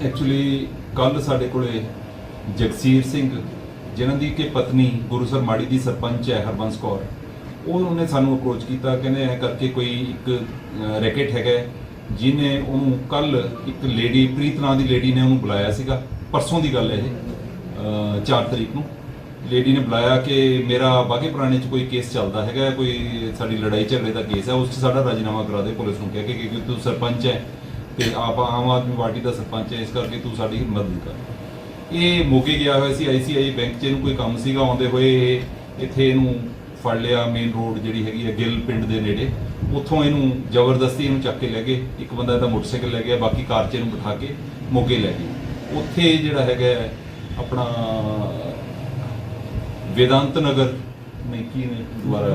Actually ਕੱਲ ਸਾਡੇ ਕੋਲੇ ਜਗਸੀਰ ਸਿੰਘ ਜਿਨ੍ਹਾਂ ਦੀ ਕਿ ਪਤਨੀ ਗੁਰੂਸਰ ਮਾੜੀ ਦੀ ਸਰਪੰਚ ਹੈ ਹਰਬੰਸ ਕੌਰ ਉਹ ਉਹਨੇ ਸਾਨੂੰ ਅਪਰੋਚ ਕੀਤਾ ਕਹਿੰਦੇ ਐ ਕਰਕੇ ਕੋਈ ਇੱਕ ਰੈਕੇਟ ਹੈਗਾ ਹੈ, ਜਿਹਨੇ ਉਹਨੂੰ ਕੱਲ ਇੱਕ ਲੇਡੀ ਪ੍ਰੀਤ ਨਾਂ ਦੀ ਲੇਡੀ ਨੇ ਉਹਨੂੰ ਬੁਲਾਇਆ ਸੀਗਾ ਪਰਸੋਂ ਦੀ ਗੱਲ ਹੈ ਇਹ 4 ਤਰੀਕ ਨੂੰ। ਲੇਡੀ ਨੇ ਬੁਲਾਇਆ ਕਿ ਮੇਰਾ ਬਾਗੇ ਪੁਰਾਣੇ ਚ ਕੋਈ ਕੇਸ ਚੱਲਦਾ ਹੈਗਾ ਕੋਈ ਸਾਡੀ ਲੜਾਈ ਝਗੜੇ ਦਾ ਕੇਸ ਹੈ ਉਸ 'ਚ ਸਾਡਾ ਰਾਜੀਨਾਮਾ ਕਰਾ ਦੇ ਪੁਲਿਸ ਨੂੰ ਕਹਿ ਕੇ ਕਿ ਤੂੰ ਸਰਪੰਚ ਹੈ ਤੇ ਆਪ ਆਮ ਆਦਮੀ ਪਾਰਟੀ ਦਾ ਸਰਪੰਚ ਹੈ ਇਸ ਕਰਕੇ ਤੂੰ ਸਾਡੀ ਮਦਦ ਕਰ। ਇਹ ਮੋਗੇ ਗਿਆ ਹੋਇਆ ਸੀ ਆਈਸੀਆਈ ਬੈਂਕ 'ਚ ਇਹਨੂੰ ਕੋਈ ਕੰਮ ਸੀਗਾ ਆਉਂਦੇ ਹੋਏ ਇਹ ਇੱਥੇ ਇਹਨੂੰ ਫੜ ਲਿਆ ਮੇਨ ਰੋਡ ਜਿਹੜੀ ਹੈਗੀ ਹੈ ਗਿੱਲ ਪਿੰਡ ਦੇ ਨੇੜੇ। ਉੱਥੋਂ ਇਹਨੂੰ ਜ਼ਬਰਦਸਤੀ ਇਹਨੂੰ ਚੱਕ ਕੇ ਲੈ ਗਏ ਇੱਕ ਬੰਦਾ ਇਹਦਾ ਮੋਟਰਸਾਈਕਲ ਲੈ ਗਿਆ ਬਾਕੀ ਕਾਰ 'ਚ ਇਹਨੂੰ ਬਿਠਾ ਕੇ ਮੋਗੇ ਲੈ ਗਏ। ਉੱਥੇ ਜਿਹੜਾ ਹੈਗਾ ਆਪਣਾ ਵੇਦਾਂਤ ਨਗਰ ਨਹੀਂ ਕੀ ਨੇ ਦੁਬਾਰਾ?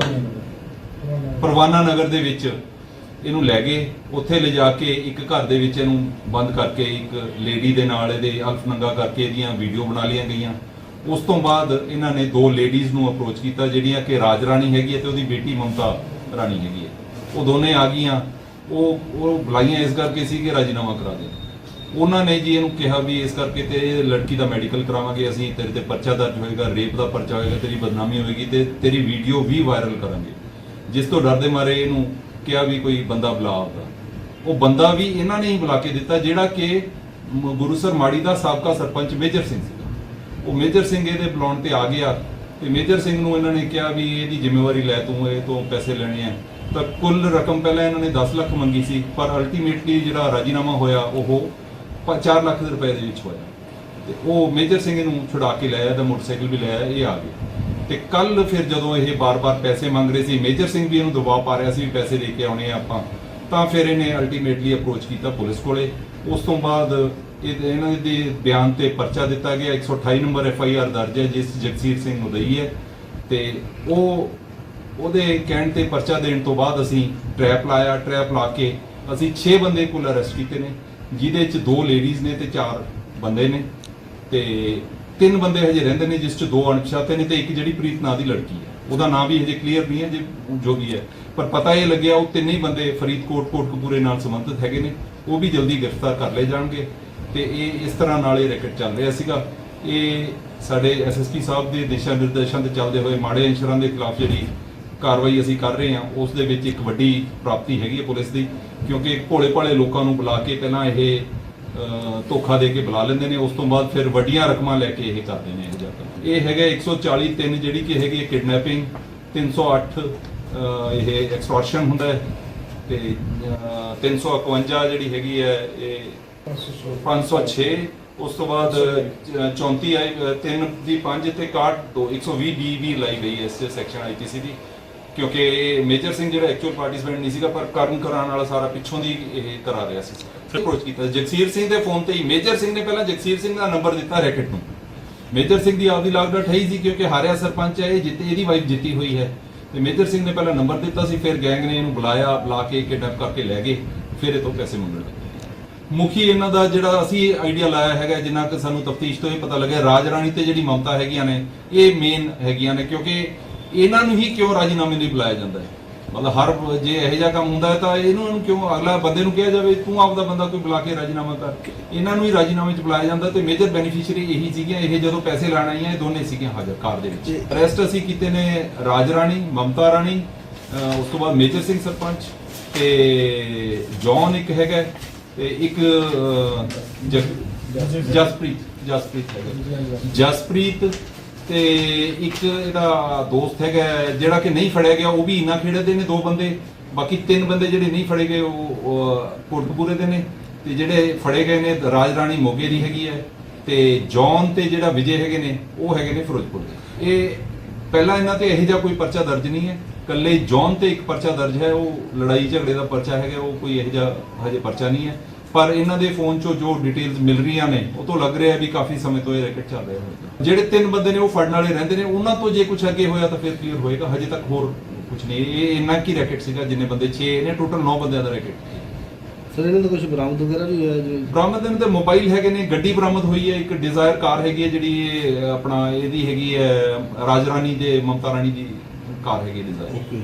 ਪਰਵਾਨਾ ਨਗਰ ਦੇ ਵਿੱਚ ਇਹਨੂੰ ਲੈ ਗਏ ਉੱਥੇ ਲਿਜਾ ਕੇ ਇੱਕ ਘਰ ਦੇ ਵਿੱਚ ਇਹਨੂੰ ਬੰਦ ਕਰਕੇ ਇੱਕ ਲੇਡੀ ਦੇ ਨਾਲ ਇਹਦੇ ਅਲਫ ਨੰਗਾ ਕਰਕੇ ਇਹਦੀਆਂ ਵੀਡੀਓ ਬਣਾ ਲਈਆਂ ਗਈਆਂ। ਉਸ ਤੋਂ ਬਾਅਦ ਇਹਨਾਂ ਨੇ ਦੋ ਲੇਡੀਜ਼ ਨੂੰ ਅਪਰੋਚ ਕੀਤਾ ਜਿਹੜੀਆਂ ਕਿ ਰਾਜ ਰਾਣੀ ਹੈਗੀ ਹੈ ਤੇ ਉਹਦੀ ਬੇਟੀ ਮਮਤਾ ਰਾਣੀ ਹੈਗੀ ਹੈ। ਉਹ ਦੋਨੇ ਆ ਗਈਆਂ। ਉਹ ਉਹ ਬੁਲਾਈਆਂ ਇਸ ਕਰਕੇ ਸੀ ਕਿ ਰਾਜੀਨਾਮਾ ਕਰਾ ਦੇ ਉਹਨਾਂ ਨੇ ਜੀ ਇਹਨੂੰ ਕਿਹਾ ਵੀ ਇਸ ਕਰਕੇ ਤੇ ਲੜਕੀ ਦਾ ਮੈਡੀਕਲ ਕਰਾਵਾਂਗੇ, ਅਸੀਂ ਤੇਰੇ ਤੇ ਪਰਚਾ ਦਰਜ ਹੋਏਗਾ ਰੇਪ ਦਾ ਪਰਚਾ ਹੋਏਗਾ, ਤੇਰੀ ਬਦਨਾਮੀ ਹੋਏਗੀ ਤੇ ਤੇਰੀ ਵੀਡੀਓ ਵੀ ਵਾਇਰਲ ਕਰਾਂਗੇ। ਜਿਸ ਤੋਂ ਡਰਦੇ ਮਾਰੇ ਇਹਨੂੰ ਕਿਹਾ ਵੀ ਕੋਈ ਬੰਦਾ ਬੁਲਾ ਆਉਂਦਾ। ਉਹ ਬੰਦਾ ਵੀ ਇਹਨਾਂ ਨੇ ਹੀ ਬੁਲਾ ਕੇ ਦਿੱਤਾ, ਜਿਹੜਾ ਕਿ ਗੁਰੂਸਰ ਮਾੜੀ ਦਾ ਸਾਬਕਾ ਸਰਪੰਚ ਮੇਜਰ ਸਿੰਘ ਸੀਗਾ। ਉਹ ਮੇਜਰ ਸਿੰਘ ਇਹਦੇ ਬੁਲਾਉਣ ਤੇ ਆ ਗਿਆ ਤੇ ਮੇਜਰ ਸਿੰਘ ਨੂੰ ਇਹਨਾਂ ਨੇ ਕਿਹਾ ਵੀ ਇਹਦੀ ਜ਼ਿੰਮੇਵਾਰੀ ਲੈ ਤੂੰ, ਇਹ ਤੋਂ ਪੈਸੇ ਲੈਣੇ ਆ। ਤਾਂ ਕੁੱਲ ਰਕਮ ਪਹਿਲਾਂ ਇਹਨਾਂ ਨੇ 10 ਲੱਖ ਮੰਗੀ ਸੀ, ਪਰ ਅਲਟੀਮੇਟਲੀ ਜਿਹੜਾ ਰਾਜੀਨਾਮਾ ਹੋਇਆ, ਉਹ 4 ਲੱਖ ਦੇ ਰੁਪਏ ਦੇ ਵਿੱਚ ਹੋਇਆ। ਤੇ ਉਹ ਮੇਜਰ ਸਿੰਘ ਨੂੰ ਛੁਡਾ ਕੇ ਲਿਆਇਆ ਤੇ ਮੋਟਰਸਾਈਕਲ ਵੀ ਲਿਆਇਆ ਇਹ ਆ ਗਿਆ। ਤੇ ਕੱਲ ਫਿਰ ਜਦੋਂ ਇਹ ਬਾਰ-ਬਾਰ ਪੈਸੇ ਮੰਗ ਰਹੇ ਸੀ, ਮੇਜਰ ਸਿੰਘ ਵੀ ਇਹਨੂੰ ਦਬਾਅ ਪਾ ਰਿਹਾ ਸੀ ਵੀ ਪੈਸੇ ਲੈ ਕੇ ਆਉਣੇ ਆ ਆਪਾਂ, ਤਾਂ ਫਿਰ ਇਹਨੇ ਅਲਟੀਮੇਟਲੀ ਅਪਰੋਚ ਕੀਤਾ ਪੁਲਿਸ ਕੋਲੇ। ਉਸ ਤੋਂ ਬਾਅਦ ਇਹ ਇਹਨਾਂ ਦੇ ਬਿਆਨ ਤੇ ਪਰਚਾ ਦਿੱਤਾ ਗਿਆ 128 ਨੰਬਰ ਐਫ ਆਈ ਆਰ ਦਰਜ ਹੈ, ਜਿਸ ਜਗਸੀਰ ਸਿੰਘ ਮੁਦਈ ਹੈ। ਤੇ ਉਹ, ਉਹਦੇ ਕਹਿਣ ਤੇ ਪਰਚਾ ਦੇਣ ਤੋਂ ਬਾਅਦ ਅਸੀਂ ਟ੍ਰੈਪ ਲਾਇਆ ਟ੍ਰੈਪ ਲਾ ਕੇ ਅਸੀਂ 6 ਬੰਦੇ ਕੋਲ ਅਰੈਸਟ ਕੀਤੇ ਨੇ, ਜਿਹਦੇ ਚ ਦੋ ਲੇਡੀਜ਼ ਨੇ ਤੇ ਚਾਰ ਬੰਦੇ ਨੇ। ਤੇ ਤਿੰਨ ਬੰਦੇ ਹਜੇ ਰਹਿੰਦੇ ਨੇ, ਜਿਸ ਚ ਦੋ ਅਣਪਛਾਤੇ ਨੇ ਤੇ ਇੱਕ ਜਿਹੜੀ ਪ੍ਰੀਤ ਨਾਂ ਦੀ ਲੜਕੀ ਹੈ। ਉਹਦਾ ਨਾਂ ਵੀ ਹਜੇ ਕਲੀਅਰ ਨਹੀਂ ਹੈ, ਜੇ ਜੋ ਵੀ ਹੈ। ਪਰ ਪਤਾ ਇਹ ਲੱਗਿਆ ਉਹ ਤਿੰਨੇ ਹੀ ਬੰਦੇ ਫਰੀਦਕੋਟ, ਕੋਟਕਪੂਰੇ ਨਾਲ ਸੰਬੰਧਿਤ ਹੈਗੇ ਨੇ। ਉਹ ਵੀ ਜਲਦੀ ਗ੍ਰਿਫਤਾਰ ਕਰ ਲਏ ਜਾਣਗੇ ਤੇ ਇਹ ਇਸ ਤਰ੍ਹਾਂ ਨਾਲ ਇਹ ਰੈਕਟ ਚੱਲ ਰਿਹਾ ਸੀਗਾ। ਇਹ ਸਾਡੇ ਐਸਐਸਪੀ ਸਾਹਿਬ ਦੇ ਦਿਸ਼ਾ ਨਿਰਦੇਸ਼ਾਂ ਤੇ ਚੱਲਦੇ ਹੋਏ ਮਾੜੇ ਅੰਸ਼ਰਾਂ ਦੇ ਖਿਲਾਫ ਜਿਹੜੀ ਕਾਰਵਾਈ ਅਸੀਂ ਕਰ ਰਹੇ ਹਾਂ, ਉਸ ਦੇ ਵਿੱਚ ਇੱਕ ਵੱਡੀ ਪ੍ਰਾਪਤੀ ਹੈਗੀ ਹੈ ਪੁਲਿਸ ਦੀ, ਕਿਉਂਕਿ ਭੋਲੇ ਭਾਲੇ ਲੋਕਾਂ ਨੂੰ ਬੁਲਾ ਕੇ ਪਹਿਲਾਂ ਇਹ ਧੋਖਾ ਦੇ ਕੇ ਬੁਲਾ ਲੈਂਦੇ ਨੇ। ਉਸ ਤੋਂ ਬਾਅਦ ਫਿਰ ਵੱਡੀਆਂ ਰਕਮਾਂ ਲੈ ਕੇ ਇਹ ਕਰਦੇ ਨੇ ਇਹ ਜਿਹਾ ਕੰਮ ਇਹ ਹੈਗਾ 140 3 ਜਿਹੜੀ ਕਿ ਹੈਗੀ ਹੈ ਕਿਡਨੈਪਿੰਗ 308 ਅਹ, ਇਹ ਐਕਸਟੋਰਸ਼ਨ ਹੁੰਦਾ ਹੈ ਤੇ ਅਹ, 351 ਜਿਹੜੀ ਹੈਗੀ ਹੈ ਇਹ 506 ਉਸ ਤੋਂ ਬਾਅਦ ਅਹ, 34 ਆਈ 3 ਦੀ 5 ਤੇ 61 2 120 ਡੀ ਵੀ ਲਾਈ ਗਈ ਹੈ ਇਸ ਸੈਕਸ਼ਨ ਆਈਪੀਸੀ ਦੀ। ਕਿਉਂਕਿ ਮੇਜਰ ਸਿੰਘ ਜਿਹੜਾ ਐਕਚੁਅਲ ਪਾਰਟਿਸਪੈਂਟ ਨਹੀਂ ਸੀਗਾ ਪਰ ਕਰਨ ਕਰਾਉਣ ਵਾਲਾ ਸਾਰਾ ਪਿੱਛੋਂ ਦੀ ਇਹ ਕਰਾ ਰਿਹਾ ਸੀ। ਅਪਰੋਚ ਕੀਤਾ। ਜਗਸੀਰ ਸਿੰਘ ਦੇ ਫੋਨ ਤੇ ਹੀ ਮੇਜਰ ਸਿੰਘ ਨੇ ਪਹਿਲਾਂ ਜਗਸੀਰ ਸਿੰਘ ਦਾ ਨੰਬਰ ਦਿੱਤਾ ਰੈਕਟ ਨੂੰ। ਮੇਜਰ ਸਿੰਘ ਦੀ ਆਪਦੀ ਲਾਗਡਟ ਹੈ ਸੀ ਕਿਉਂਕਿ ਹਾਰਿਆ ਸਰਪੰਚ ਹੈ ਇਹ ਜਿੱਤੇ ਇਹਦੀ ਵਾਈਫ ਜਿੱਤੀ ਹੋਈ ਹੈ। ਤੇ ਮੇਜਰ ਸਿੰਘ ਨੇ ਪਹਿਲਾਂ ਨੰਬਰ ਦਿੱਤਾ ਸੀ ਫਿਰ ਗੈਂਗ ਨੇ ਇਹਨੂੰ ਬੁਲਾਇਆ ਬੁਲਾ ਕੇ ਕਿਡਨੈਪ ਕਰਕੇ ਲੈ ਗਏ ਫਿਰ ਇਹ ਤੋਂ ਪੈਸੇ ਮੰਗਣ ਲੱਗੇ। ਮੁਖੀ ਇਹਨਾਂ ਦਾ ਜਿਹੜਾ ਅਸੀਂ ਆਈਡੀਆ ਲਾਇਆ ਹੈਗਾ ਜਿੰਨਾ ਕਿ ਸਾਨੂੰ ਤਫਤੀਸ਼ ਤੋਂ ਇਹ ਪਤਾ ਲੱਗਿਆ ਰਾਜ ਰਾਣੀ ਤੇ ਜਿਹੜੀ ਮਮਤਾ ਹੈਗੀਆਂ ਨੇ ਇਹ ਮੇਨ ਹੈਗੀਆਂ ਨੇ ਕਿਉਂਕਿ ਇਹਨਾਂ ਨੂੰ ਹੀ ਕਿਉਂ ਰਾਜੀਨਾਮੇ ਲਈ ਬੁਲਾਇਆ ਜਾਂਦਾ ਹੈ? ਮਤਲਬ ਹਰ ਜੇ ਇਹੋ ਜਿਹਾ ਕੰਮ ਹੁੰਦਾ ਹੈ ਤਾਂ ਇਹਨੂੰ ਇਹਨੂੰ ਕਿਉਂ ਅਗਲਾ ਬੰਦੇ ਨੂੰ ਕਿਹਾ ਜਾਵੇ ਤੂੰ ਆਪਦਾ ਬੰਦਾ ਕੋਈ ਬੁਲਾ ਕੇ ਰਾਜੀਨਾਮਾ ਕਰ। ਇਹਨਾਂ ਨੂੰ ਹੀ ਰਾਜੀਨਾਮੇ 'ਚ ਬੁਲਾਇਆ ਜਾਂਦਾ ਤੇ ਮੇਜਰ ਬੈਨੀਫੀਸ਼ੀਅਰੀ ਇਹੀ ਸੀਗੀਆਂ ਇਹ ਜਦੋਂ ਪੈਸੇ ਲੈਣ ਆਈਆਂ ਇਹ ਦੋਨੇ ਸੀਗੀਆਂ ਹਾਜ਼ਰ ਕਾਰ ਦੇ ਵਿੱਚ। ਅਰੈਸਟ ਅਸੀਂ ਕੀਤੇ ਨੇ ਰਾਜ ਰਾਣੀ ਮਮਤਾ ਰਾਣੀ ਉਸ ਤੋਂ ਬਾਅਦ ਮੇਜਰ ਸਿੰਘ ਸਰਪੰਚ ਤੇ ਜੌਨ ਇੱਕ ਹੈਗਾ ਤੇ ਇੱਕ ਜਸਪ੍ਰੀਤ ਜਸਪ੍ਰੀਤ ਹੈਗਾ। ਜਸਪ੍ਰੀਤ ਤੇ ਇੱਕ ਇਹਦਾ ਦੋਸਤ ਹੈਗਾ, ਜਿਹੜਾ ਕਿ ਨਹੀਂ ਫੜਿਆ ਗਿਆ, ਉਹ ਵੀ ਇਨਾ ਖੇਡਦੇ ਨੇ ਦੋ ਬੰਦੇ। ਬਾਕੀ ਤਿੰਨ ਬੰਦੇ ਜਿਹੜੇ ਨਹੀਂ ਫੜੇ ਗਏ, ਉਹ ਉਹ ਦੇ ਨੇ। ਤੇ ਜਿਹੜੇ ਫੜੇ ਗਏ ਨੇ ਰਾਜ ਰਾਣੀ ਮੋਗੇ ਦੀ ਹੈਗੀ ਹੈ। ਤੇ ਜੌਨ ਤੇ ਜਿਹੜਾ ਵਿਜੇ ਹੈਗੇ ਨੇ, ਉਹ ਹੈਗੇ ਨੇ ਫਿਰੋਜ਼ਪੁਰ ਦੇ। ਇਹ ਪਹਿਲਾਂ ਇਹਨਾਂ ਤੇ ਇਹੋ ਜਿਹਾ ਕੋਈ ਪਰਚਾ ਦਰਜ ਨਹੀਂ ਹੈ। ਕੱਲੇ ਜੌਨ ਤੇ ਇੱਕ ਪਰਚਾ ਦਰਜ ਹੈ। ਉਹ ਲੜਾਈ ਝਗੜੇ ਦਾ ਪਰਚਾ ਹੈਗਾ, ਉਹ ਕੋਈ ਇਹੋ ਜਿਹਾ ਹਜੇ ਪਰਚਾ ਨਹੀਂ ਹੈ। ਪਰ ਇਹਨਾਂ ਦੇ ਫੋਨ 'ਚੋਂ ਜੋ ਡਿਟੇਲਸ ਮਿਲ ਰਹੀਆਂ ਨੇ ਉਹ ਤੋਂ ਲੱਗ ਰਿਹਾ ਵੀ ਕਾਫੀ ਸਮੇਂ ਤੋਂ ਇਹ ਰੈਕਟ ਚੱਲ ਰਿਹਾ ਹੋਵੇਗਾ ਜਿਹੜੇ ਤਿੰਨ ਬੰਦੇ ਨੇ ਉਹ ਫੜਨ ਵਾਲੇ ਰਹਿੰਦੇ ਨੇ ਉਹਨਾਂ ਤੋਂ ਜੇ ਕੁਝ ਅੱਗੇ ਹੋਇਆ ਤਾਂ ਫਿਰ ਕਲੀਅਰ ਹੋਏਗਾ। ਹਜੇ ਤੱਕ ਹੋਰ ਕੁਝ ਨਹੀਂ। ਇਹ ਇੰਨਾ ਕੀ ਰੈਕਟ ਸੀਗਾ ਜਿੰਨੇ ਬੰਦੇ 6 ਨੇ ਟੋਟਲ 9 ਬੰਦਿਆਂ ਦਾ ਰੈਕਟ ਸਰ ਇਹਨਾਂ ਦਾ ਕੁਝ ਬਰਾਮਦ ਵਗੈਰਾ ਵੀ ਹੋਇਆ ਜੀ ਬਰਾਮਦ ਇਹਨਾਂ ਦੇ ਮੋਬਾਈਲ ਹੈਗੇ ਨੇ ਗੱਡੀ ਬਰਾਮਦ ਹੋਈ ਹੈ ਇੱਕ ਡਿਜ਼ਾਇਰ ਕਾਰ ਹੈਗੀ ਹੈ ਜਿਹੜੀ ਇਹ ਆਪਣਾ ਇਹਦੀ ਹੈਗੀ ਹੈ ਰਾਜ ਰਾਣੀ ਦੇ ਮਮਤਾ ਰਾਣੀ ਦੀ ਕਾਰ ਹੈਗੀ ਡਿਜ਼ਾਇਰ